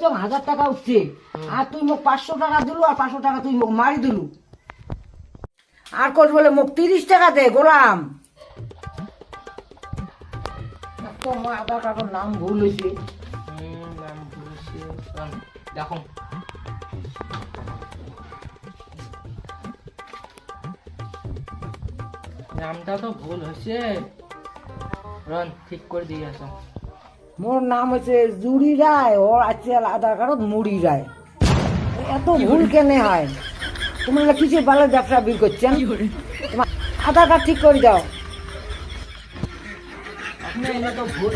চং হাজার টাকা উঠছে। আর তুই মোক পাঁচশো টাকা দিলু আর পাঁচশো টাকা তুই মোক মারি দিলু। আর কোচ বলে মোক তিরিশ টাকা দে গোলাম। তো আধার কার্ডের নাম ভুল হয়েছে দেখো। নামটা তো ভুল হয়েছে রন ঠিক করে দিয়ে আসো। মোর নাম হচ্ছে জুড়ি রায় ওর আছে আধার কার্ডত মুড়ি রায়। এত ভুল কেনে হয়? তোমরা কিসের বালের ব্যবসা বিল করছেন? তোমার আধার কার্ড ঠিক করে দাও। ভুল ভুল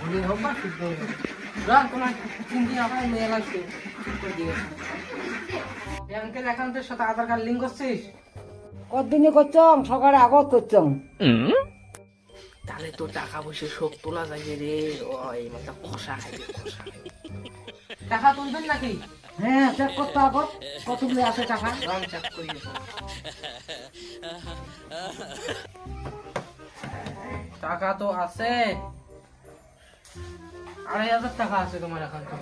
ভুলে তোমার ব্যাংকের অ্যাকাউন্টের সাথে আধার কার্ড লিঙ্ক করছিস? কতদিনে করছং? সকালে আগত করছং। তাহলে তো টাকা পয়সা শোক তোলা যাবে রে। ওই মানে খসা খাইবে টাকা তুলবেন নাকি? হ্যাঁ চেক করতে আগত কতগুলো আছে টাকা? রং চেক করি টাকা তো আছে। আড়াই হাজার টাকা আছে তোমার এখন তো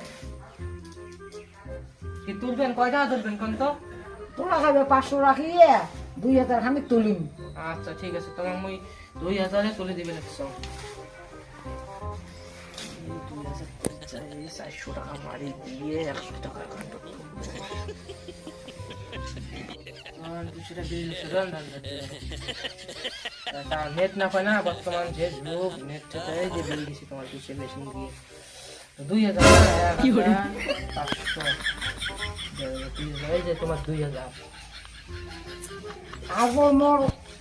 কি তুলবেন? কয় টাকা তুলবেন কোন তো? তোরা খাবে পাঁচশো রাখিয়ে দুই হাজার খানিক তুলিম। আচ্ছা ঠিক আছে। তোমার মুই দুই হাজারে তুলে দিবেন একশো চারশো টাকা মারি দিয়ে একশো টাকা দুশো রান নেট না পায় না বর্তমান যে যুগ নেট যে তোমার পিছিয়ে মেশিন দিয়ে। দুই হাজার না, এক হাজার পাঁচশো। দুই হাজার, এই যে তোমার দুই হাজার আগর মোর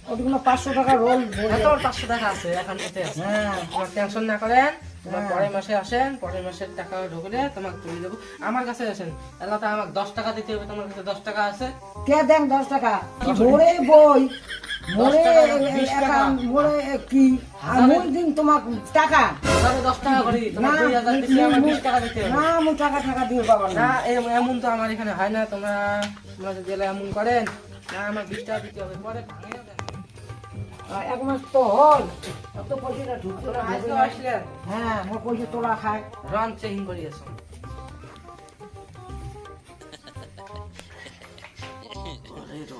ওদিকে পাঁচশো টাকা রোল তোমার পাঁচশো টাকা আছে এখন এতে আছে হ্যাঁ তোমার টেনশন না করেন তোমার। পরের মাসে আসেন পরের মাসের টাকা ঢুকলে তোমাকে তুলে দেবো আমার কাছে আসেন এলাকা আমাকে দশ টাকা দিতে হবে তোমার কাছে দশ টাকা আছে। কে দেন দশ টাকা? মোরে বই। কি? আর দিন টাকা। দশ টাকা করে না, আমার টাকা টাকা না। এমন তো আমার এখানে হয় না তোমরা তোমরা যদি এমন করেন না আমার বিশ টাকা দিতে হবে পরে এক মাস তো হল। অত পয়সাটা ঢুকতো না। আসলে হ্যাঁ পয়সা তোলা খায়। রান চেকিং করি আসো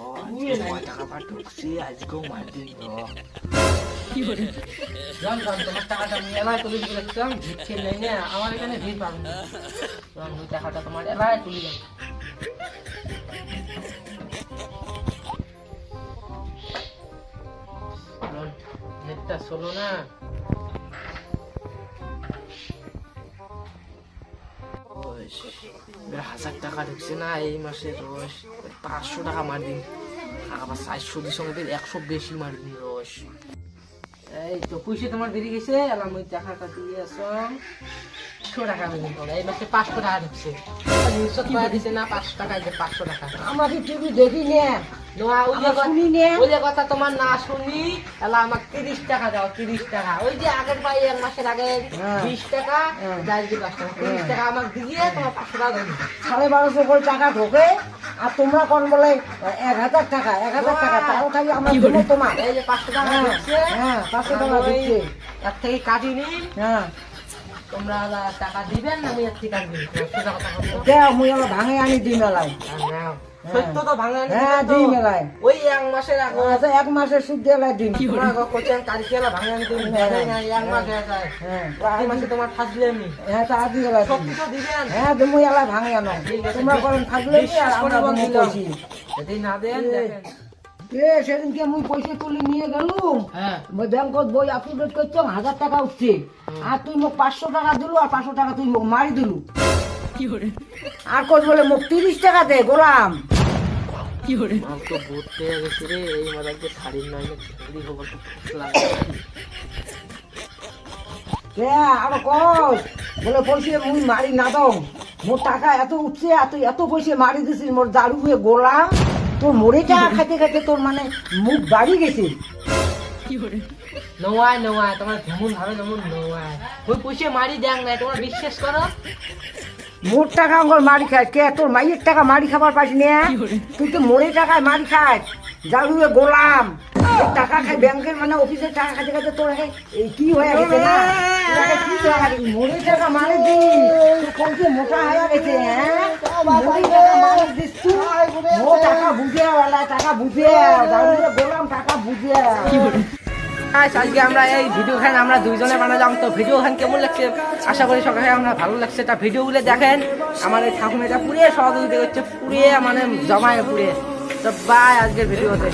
জান জান তোমার টাকাটা আমি এলাকায় তুলে দিতে রাখতাম ভিড় নেই না আমার এখানে ভিড় ওই টাকাটা তোমার এলাকায় তুলে দেন নেটটা চলো না হাজার টাকা ঢুকছে না এই মাসে রোজ পাঁচশো টাকা মার দিন। আবার চারশো সঙ্গে ফের একশো বেশি মার দিন রোজ এই তো পয়সা তোমার বেরিয়ে গেছে এলাম ওই টাকাটা দিয়ে আসম একশো টাকা বেরিয়ে পড়ে এই মাসে পাঁচশো টাকা ঢুকছে। নিশ্চয় টাকা দিছে না পাঁচশো টাকা পাঁচশো টাকা। আমরা টিভি দেখি নে ওই যে কথা- তোমার না শুনি আমাকে তিরিশ টাকা দাও তিরিশ টাকা। ওই যে আগের পাই এক মাসের আগে হ্যাঁ। বিশ টাকা হ্যাঁ। পাঁচ টাকা। তিরিশ টাকা আমাকে দিয়ে তোমার পাঁচশো টাকা সাড়ে বারোশো করে টাকা ঢোকে আর তোমরা কোন বলে এক হাজার টাকা এক হাজার টাকা তাও খালি আমরা দেবো তোমার। এই যে পাঁচশো টাকা হ্যাঁ, হ্যাঁ, পাঁচশো টাকা আর ঢুকছে। এর থেকে কাটি নিন। হ্যাঁ। তোমরা টাকা দিবেন আমি মুই আবার ভাঙে আনি দিই মেলায় আর। সত্য তো ভাঙা হ্যাঁ, মেলায়। ওই এক মাসের আগে আচ্ছা এক মাসের সুদ দিয়ে দিন তোমরা কোচেন কালকে ভাঙা আনি না, এক মাস হয়ে যায় হ্যাঁ এই মাসে তোমার ফাজলে আমি। হ্যাঁ তা আদি গেলা সত্যি তো দিবেন। হ্যাঁ তুমি এলা ভাঙে আনো। তোমরা করেন থাকলে আর আমরা বন্ধ দেবো যদি না দেন এ। দেখেন। এ সেদিনকে মুই পয়সা তুলে নিয়ে গেলুম। হ্যাঁ। ব্যাংকত বই আপডেট করছ হাজার টাকা উঠছে। আর তুই মোক পাঁচশো টাকা দিলু আর পাঁচশো টাকা তুই মোক মারি দিলু। আর কোচ বলে মোক তিরিশ টাকা দে গোলাম। আমার তো ভূত পেয়ে গেছে রে এই মাদার যে শাড়ির নয় না চুরি খবর তো কে কস। বলে পয়সা মুই মারি না দাও। মোর টাকা এত উঠছে তুই এত পয়সা মারি দিছিস মোর দারু হয়ে গোলাম। তোর মরে টাকা খাইতে খাইতে তোর মানে মুখ বাড়ি গেছে। নোয়ায় নোয়ায় তোমার যেমন ভাবে তেমন নোয়ায় ওই পুষে মারি দেখ না তোমরা বিশ্বাস করো? মোর টাকা আমার মারি খাস কে তোর মাইয়ের টাকা মারি খাবার পাস না? তুই তো মোড়ে টাকায় মারি খাস জারুয়ে গোলাম। টাকা খাই ব্যাংকের মানে অফিসের টাকা খাইতে খাইতে তোর এই কি হয়ে গেছে না? কি মোড়ে টাকা মারি দিস। তোর কমছে মোটা হয়ে গেছে হ্যাঁ? টাকা বুঝে টাকা বুঝে। গোলাম টাকা বুঝে। আজকে আমরা এই ভিডিও খান আমরা দুইজনে বানালাম। তো ভিডিও খান কেমন লাগছে? আশা করি সবাই আমরা ভালো লাগছে। তা ভিডিওগুলো দেখেন। আমার এই ঠাকুমাটা পুড়িয়ে সহযোগিতা করছে, পুড়িয়ে মানে জমায় পুড়িয়ে। তো বাই আজকের ভিডিওতে